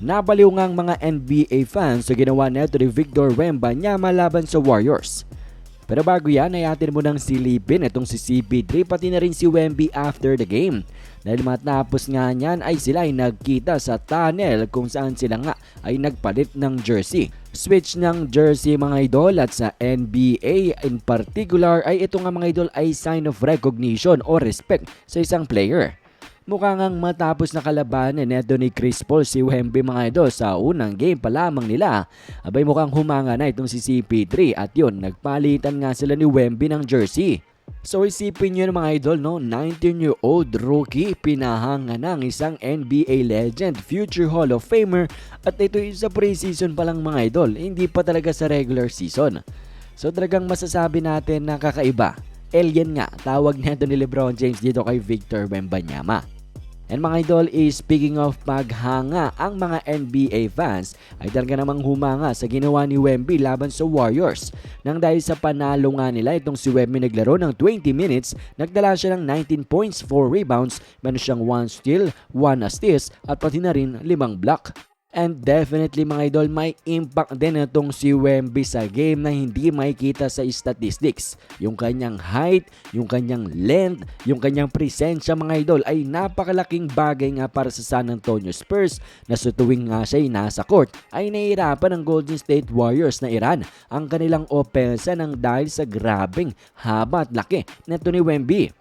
Nabaliw nga ang mga NBA fans sa ginawa neto ni Victor Wembanyama laban sa Warriors. Pero bago yan ay atin mo nang silipin itong si CP3 pati na rin si Wemby after the game. Dahil matapos nga niyan ay sila ay nagkita sa tunnel kung saan sila nga ay nagpalit ng jersey. Switch ng jersey mga idol at sa NBA in particular ay ito nga mga idol ay sign of recognition o respect sa isang player. Mukha ngang matapos na kalabanan neto ni Chris Paul si Wemby mga idol sa unang game pa lamang nila. Abay mukhang humanga na itong si CP3 at yun, nagpalitan nga sila ni Wemby ng jersey. So isipin nyo mga idol no, 19-year-old rookie pinahanga ng isang NBA legend, future Hall of Famer at ito sa preseason pa lang mga idol, hindi pa talaga sa regular season. So talagang masasabi natin na kakaiba. Alien nga, tawag nito ni Lebron James dito kay Victor Wembanyama. And mga idol, is speaking of paghanga, ang mga NBA fans ay talaga namang humanga sa ginawa ni Wemby laban sa Warriors. Nang dahil sa panalo nga nila, itong si Wemby naglaro ng 20 minutes, nagdala siya ng 19 points, 4 rebounds, meron siyang 1 steal, 1 assist, at pati na rin 5 block. And definitely mga idol, may impact din itong si Wemby sa game na hindi makikita sa statistics. Yung kanyang height, yung kanyang length, yung kanyang presensya mga idol ay napakalaking bagay nga para sa San Antonio Spurs na sa tuwing nga siya ay nasa court ay nahihirapan ng Golden State Warriors na Iran ang kanilang opensa ng dahil sa grabing haba at laki neto ni Wemby.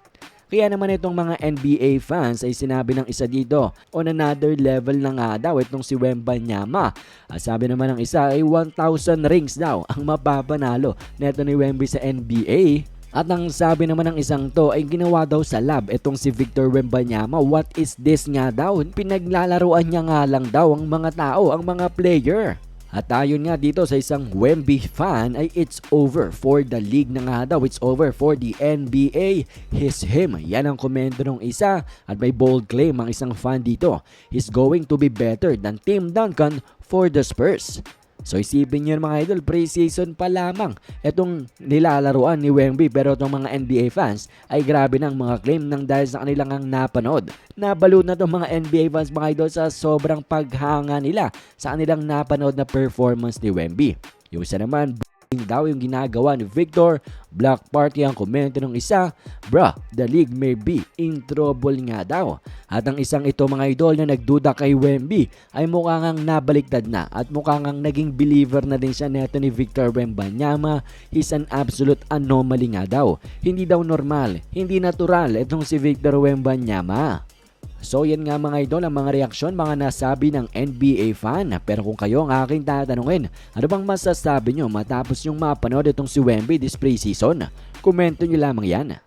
Kaya naman itong mga NBA fans ay sinabi ng isa dito, on another level na nga daw itong si Wembanyama. At sabi naman ng isa ay 1,000 rings daw ang mapapanalo neto ni Wemby sa NBA. At ang sabi naman ng isang to ay ginawa daw sa lab itong si Victor Wembanyama. What is this nga daw? Pinaglalaroan niya nga lang daw ang mga tao, ang mga player. At ayon nga dito sa isang Wemby fan ay it's over for the league na nga daw. It's over for the NBA. His him. Yan ang komento ng isa at may bold claim ang isang fan dito. He's going to be better than Tim Duncan for the Spurs. So isipin nyo mga idol, pre-season pa lamang itong nilalaruan ni Wemby pero itong mga NBA fans ay grabe ng mga claim ng dahil sa kanilang ang napanood. Nabalo na itong mga NBA fans mga idol sa sobrang paghanga nila sa kanilang napanood na performance ni Wemby. Yung isa naman, b***ing daw yung ginagawa ni Victor, Black Party ang komento ng isa, Bruh, the league may be in trouble nga daw. At ang isang ito mga idol na nagduda kay Wemby ay mukha ngang nabaliktad na at mukha ngang naging believer na din siya neto ni Victor Wembanyama. He's an absolute anomaly nga daw. Hindi daw normal, hindi natural itong si Victor Wembanyama. So yan nga mga idol ang mga reaksyon mga nasabi ng NBA fan. Pero kung kayo ang aking tatanungin, ano bang masasabi nyo matapos yung mapanood itong si Wemby this preseason? Komento nyo lamang yan.